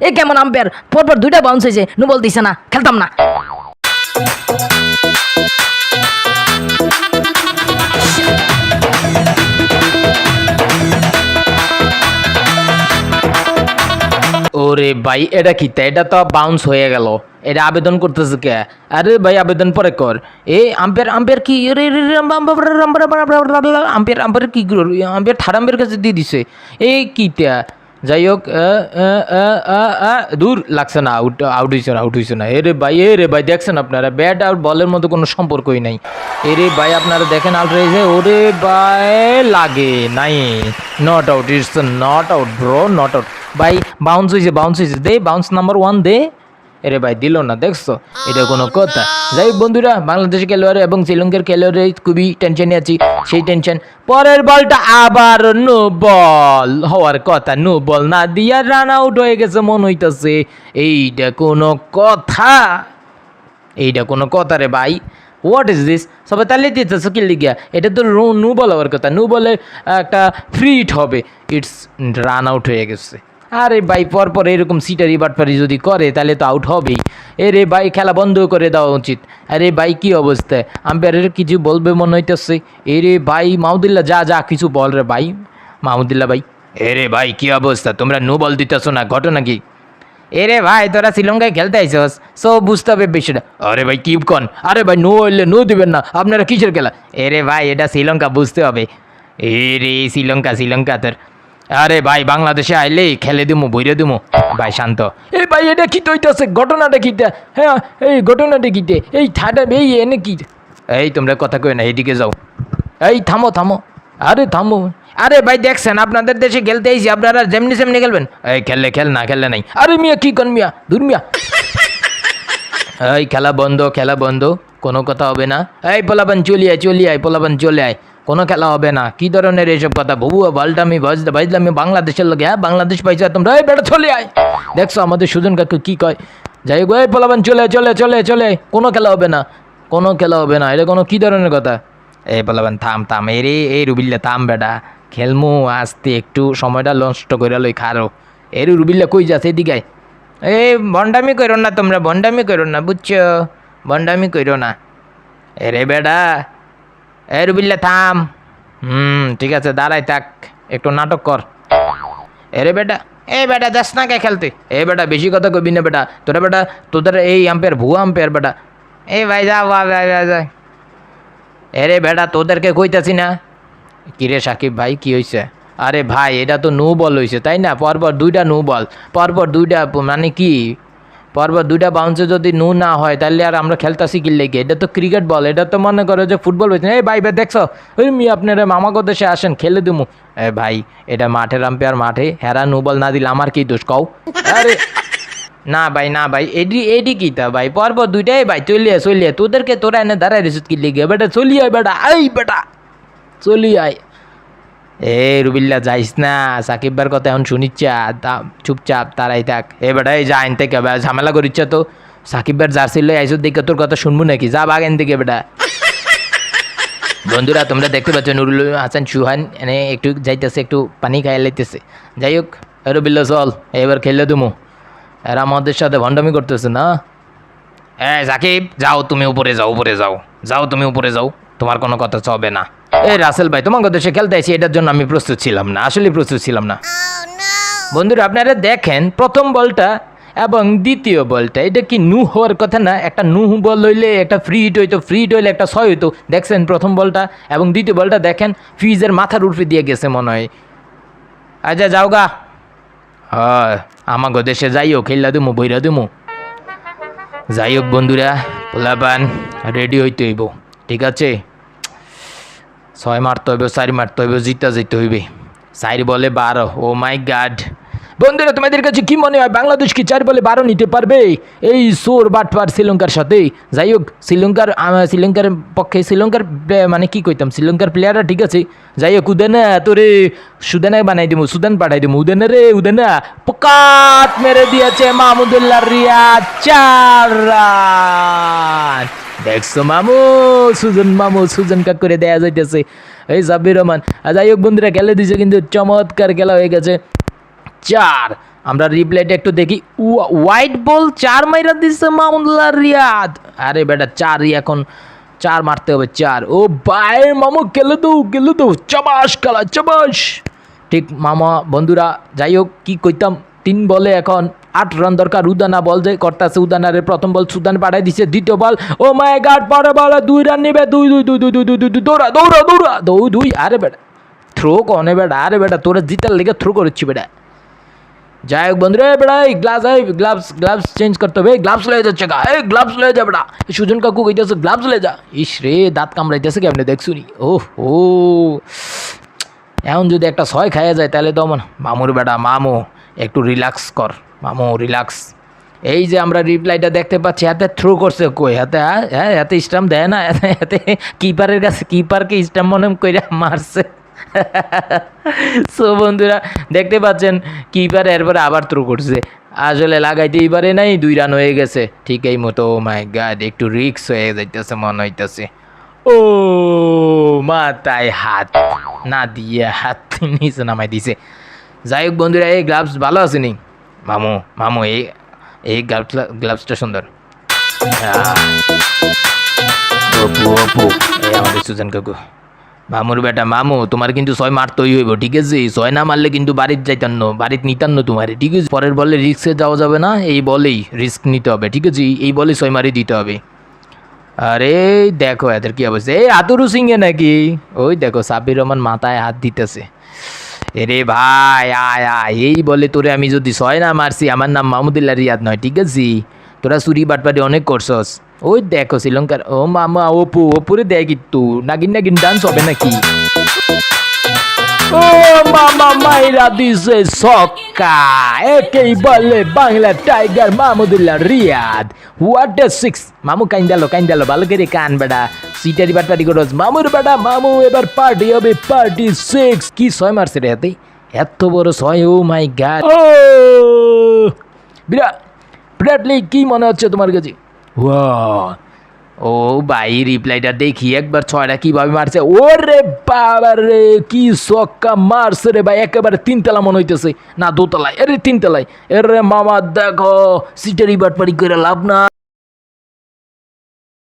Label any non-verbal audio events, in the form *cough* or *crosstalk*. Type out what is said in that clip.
এ কেমন আম্পায়ার পরপর দুইটা বাউন্স হয়েছে নু বলতেছে না খেলতাম না ওরে ভাই এটা কি? এটা তো বাউন্স হয়ে গেল এটা আবেদন করতেছে কে আরে ভাই আবেদন পরে কর এ আম্পায়ার আম্পায়ার কি রে রে রে, আম- আম- আম- আম্পায়ার আম্পায়ার কি করল? আম্পায়ার থার্ড আম্পায়ার কাছে দিয়ে দিছে এই কি তা যাই হোক দূর লাগছে না আউট আউট হয়েছে না আউট হয়েছে না। এরে ভাই এ রে ভাই, দেখছেন আপনারা? ব্যাট আর বলের মধ্যে কোনো সম্পর্কই নাই। এরে ভাই, আপনারা দেখেন আউট হয়েছে ওরে ভাই, লাগে নাই। Not out it's not out bro not out ভাই বাউন্স হয়েছে বাউন্স হয়েছে দে বাউন্স নাম্বার ওয়ান দে। এরে ভাই দিল না দেখছ? এটা কোনো কথা। যাই বন্ধুরা বাংলাদেশের খেলোয়াড় এবং শ্রীলঙ্কার খেলোয়াড়ের খুবই টেনশনে আছি সেই টেনশন পরের বলটা আবার নো বল হওয়ার কথা নো বল না দিয়া রান আউট হয়ে গেছে মন হইতেছে। এইটা কোনো কথা। এইটা কোনো কথা রে ভাই। হোয়াট ইজ দিস সবাই তাহলে দিতেছে কি লিগিয়া এটা তো নু বল হওয়ার কথা। নু বলে একটা ফ্রি হিট হবে। ইটস রান আউট হয়ে গেছে। আরে ভাই পর পর এরকম সিটারি বাটপারি যদি করে তাহলে তো আউট হবেই। এরে ভাই খেলা বন্ধ করে দেওয়া উচিত। আরে ভাই কী অবস্থা? আম্পায়ারের কিছু বলবে মনে হইতেছে? এরে ভাই মাহমুদুল্লাহ যা যা কিছু বল রে ভাই। মাহমুদুল্লাহ ভাই। এরে ভাই কী অবস্থা? তোমরা নু বল দিতেছো না ঘটনা কি? এরে ভাই তোরা শ্রীলঙ্কায় খেলতে আইসস সো বুঝতে হবে বিষয়টা আরে ভাই কি কন? আরে ভাই নো হইলে নো দিবেন না। আপনারা কিসের খেলা? এরে ভাই এটা শ্রীলঙ্কা বুঝতে হবে। এ রে শ্রীলঙ্কা শ্রীলঙ্কা তোর। আরে ভাই, বাংলাদেশে আইলেই খেলে দিমু, বইরে দিমু। ভাই, শান্ত। এই ভাই, এটা কি তৈতেছে? ঘটনাটা কিটা হ্যাঁ এই ঘটনাটা কিতে এই ঠাডা এই এনে কি? এই তোমরা কথা কই না এদিকে যাও। এই থামো থামো। আরে থামো। আরে ভাই, দেখছেন, আপনাদের দেশে খেলতে আইছি, আপনারা যেমনি সেমনি খেলবেন? এই খেললে খেল, না খেললে নাই। আরে মিয়া, কি কন মিয়া? দূর মিয়া। এই, খেলা বন্ধ খেলা বন্ধ। কোনো কথা হবে না। এই, পোলাপান, চলি আয় চলি আয়, পোলাপান, চলে আয়। কোনো খেলা হবে না। কি ধরনের এইসব কথা? ববুয়া, বালটামি বাজলামি, বাংলাদেশের লোক হ্যাঁ? বাংলাদেশ পাইছে, তোমরা এই বেটা চলে আয়। দেখছ, আমাদের সুজন কাকু কি কয়? যাই হোক, এই পোলাপান, চলে চলে চলে চলে কোনো খেলা হবে না। কোনো খেলা হবে না। এটা কোনো কি ধরনের কথা? এই বলবেন থাম থাম, এই রে, এই রুবিল্লা, থাম বেটা। খেলমু, আসতে, একটু সময়টা নষ্ট করে লই, খারো। এই রুবিল্লা, কই যাচ্ছে এদিকে। এই ভণ্ডামি করো না তোমরা, ভণ্ডামি করো না, বুঝছ? ভণ্ডামি করো না। এরে বেটা এ রুবিল্লা, থাম। হুম, ঠিক আছে, দাঁড়াই থাক, একটু নাটক কর। এরে বেটা, এ বেটা, যাস না কে খেলতে। এ বেটা, বেশি কথা কবি না বেটা। তোরা বেটা, তোদের এই আম্পায়ার ভুয়া আম্পায়ার বেটা। এ ভাই, যা ভাই ভাই ভাই যা। এরে বেটা, তোদেরকে কইতাছি না। কিরে সাকিব ভাই, কি হয়েছে আরে ভাই, এটা তো নো বল হয়েছে তাই না? পরপর দুইটা নো বল। পরপর দুইটা মানে কি? পরপর দুইটা বাউন্সে যদি নু না হয় তাহলে আর আমরা খেলতাছি কি লেগে? এটা তো ক্রিকেট বল এটা তো মনে করো যে ফুটবল হয়েছে এই ভাই ভাই দেখছ? ওই মি আপনারা মামাগো দেশে আসেন, খেলে দিমু। এ ভাই, এটা মাঠে আম্পায়ার মাঠে, হেরা নো বল না দিলে আমার কি দোষ কও? আরে, না ভাই না ভাই, এডি এডি কি তা ভাই? পরপর দুইটাই ভাই, চলিয়ে চলিয়ে। তোদেরকে তোরা এনে দাঁড়ায় রেসুত কি লিগে? বেটা, চলিয়ে বেটা আই বেটা চলি আয়। এ রুবিল্লা, যাইস না। সাকিব ভাইয়ের কথা এখন শুনিচ্ছা। তা, চুপচাপ, তারাই থাক। এ বেটা, এই যা আইন থেকে ঝামেলা করিচ্ছ তো। সাকিব ভাইয়ের জার্সি লই আইসো, দেখে তোর কথা শুনব নাকি। যা বাগেন থেকে বেটা। বন্ধুরা, তোমরা দেখতে পাচ্ছ নুরুল হাসান, সুহান, এনে একটু যাইতেছে, একটু পানি খাইয়া লাইতেছে। যাই হোক রুবিল্লা, চল এবার খেললে তুমু এরা আমাদের সাথে ভণ্ডামি করতেছে না? এ, সাকিব, যাও, তুমি উপরে যাও উপরে যাও। যাও, তুমি উপরে যাও। তোমার কোনো কথা চবে না। এই রাসেল ভাই তোমার দেশে খেলতে আইছি এটার জন্য আমি প্রস্তুত ছিলাম না আসলে প্রস্তুত ছিলাম না। বন্ধুরা আপনারা দেখেন প্রথম বলটা এবং দ্বিতীয় বলটা এটা কি নু হওয়ার কথা না? একটা নু বল হইলে একটা ফ্রি হিট হইতো ফ্রি হিট হইলে একটা ছয় হইতো। দেখছেন প্রথম বলটা এবং দ্বিতীয় বলটা দেখেন ফিজের মাথার উর্ফে দিয়ে গেছে মনে হয়। আচ্ছা যাও গা। হয় আমাগো দেশে যাইও খেললা দিমু বইরা দিমু। যাই হোক বন্ধুরা পোলাপান রেডি হইতে হইব ঠিক আছে? ছয় মারতে হইবে, চারি মারতে হইবে, জিতা যেতে হইবে। চার বলে বারো। Oh my god. বন্ধুরা, তোমাদের কাছে কি মনে হয়, বাংলাদেশ কি চার বলে বারো নিতে পারবে? এই সোর বাটপার শ্রীলঙ্কার সাথে। যাই হোক, শ্রীলঙ্কার শ্রীলঙ্কার পক্ষে, শ্রীলঙ্কার মানে কি কইতাম, শ্রীলঙ্কার প্লেয়াররা ঠিক আছে। যাই হোক, উদেনা, তোরে সুদানা বানাই দিমু, সুদান পাঠাই দিমু। উদেনা রে, উদেনা, পোকাত মেরে দিয়েছে মাহমুদুল্লাহ রিয়া চার দেখছ মামু? সুজন মামু, সুজন কাক করে দেয়া যাইতেছে। এই জাবির রহমান, আর যাই হোক বন্ধুরা, খেলে দিছে কিন্তু চমৎকার খেলা হয়ে গেছে। চার, আমরা রিপ্লাইটা একটু দেখি। হোয়াইট বল চার মাইরা দিচ্ছে মামুল্লা রিয়াদ। আরে বেটা, চারই এখন, চার মারতে হবে, চার। ও বাই মামু গেলে তো গেলে তো চাবাস খেলা চাবাস। ঠিক, মামা, বন্ধুরা, যাই হোক, কী কইতাম? তিন বলে এখন আট রান দরকার। উদানা বল যে করতেছে, উদানারে প্রথম বল সুদান পাঠাই দিছে, দ্বিতীয় বল, ও মাই গাড পরে বলে দুই রান নেবে, দুই দুই দুই দুই দুই দুই দুই দুই, দৌড়া দৌড়া দৌড়া দুই দুই, আরে বেটা থ্রো কনে বেটা, আরে বেটা, তোরা জিতার লেগে থ্রো করেছি বেটা। যাই হোক বন্ধুরে বেড়া এই গ্লাভস এই গ্লাভস গ্লাভস চেঞ্জ করতে হবে গ্লাভস লয়ে যাচ্ছে গা, এই গ্লাভস লয়ে যা বেড়া সুজন কাকু কইতেছে গ্লাভস লয়ে যা। ইস রে, দাঁত কামড়াইতেছে কেমনে, দেখছুনি? ওহ, ও। এখন যদি একটা ছয় খাইয়া যায়, তাহলে তো আমার মামুর বেটা, মামু। একটু রিল্যাক্স কর, মামু রিল্যাক্স এই যে আমরা রিপ্লাইটা দেখতে পাচ্ছি, হাতে থ্রু করছে কই? হাতে হ্যাঁ হাতে স্টাম্প দেয় না? *laughs* হাতে কিপারের কাছে কিপারকে স্টাম্প মনে কইরা মারছে। *laughs* সো বন্ধুরা, দেখতে পাচ্ছেন কিপার এরপরে আবার থ্রু করছে। আসলে লাগাইতেই পারে নাই, দুই রান হয়ে গেছে। ঠিক এই মতো ও মাই গাড একটু রিক্স হয়ে যাইতেছে, মনে হইতেছে। ও, মাথায় হাত, না দিয়ে হাত নিচে নামাই দিছে। যাই হোক বন্ধুরা, এই গ্লাভস ভালো আছে নি? মামু মামু, এই এই গ্লাভস গ্লাভসটা সুন্দর। সুজন কাকু। মামুর বেটা, মামু, তোমার কিন্তু ছয় মারতেই হইব, ঠিক আছে? ছয় না মারলে কিন্তু বাড়ির যাইতাম না বাড়ির নিতাম না তোমার, ঠিক আছে? পরের বলে রিস্কে যাওয়া যাবে না, এই বলেই রিস্ক নিতে হবে, ঠিক আছে? এই বলে ছয় মারি দিতে হবে। আরে, দেখো এদের কি অবস্থা। এই আতুরু সিংহে নাকি? ওই দেখো সাবির রহমান মাথায় হাত দিতেছে। এরে ভাই, আয় আয়। এই বলে তোরে আমি যদি ছয় না মারছি, আমার নাম মাহমুদুল্লাহ রিয়াদ নয়, ঠিক আছে? তোরা চুরি বাটপাটি অনেক করছস। ওই দেখো শ্রীলঙ্কার, ও মামা, অপু, অপুরে দেয় কিন্তু নাগিন নাগিন ডান্স হবে নাকি? ও মামা, মাইরা দিছে সক্কা একেই বলে Bangla tiger Mahmudullah Riyad. What a six মামু কাইন দিলো কাইন দিলো ভালো করে কান বেটা সিটারি বাটপাটি করস মামুর বেটা মামু, এবার পার্টি হবে পার্টি সিক্স কি ছয় মারছে রে হাতে? এত বড় ছয় ও মাই গড ও! বিরাট বিরাটলি কি মনে হচ্ছে তোমার কাছে? ওয়া ও ভাই রিপ্লাইটা দেখি, একবার ছয়টা কীভাবে মারছে। ওরে বাবা রে, কি সক্কা মারছে রে ভাই, একেবারে তিনতলা মনে হইতেছে। না, দোতলায়, এরে তিনতলায়। এরে মামা, দেখো, সিটারি বাটপাড়ি করে লাভ না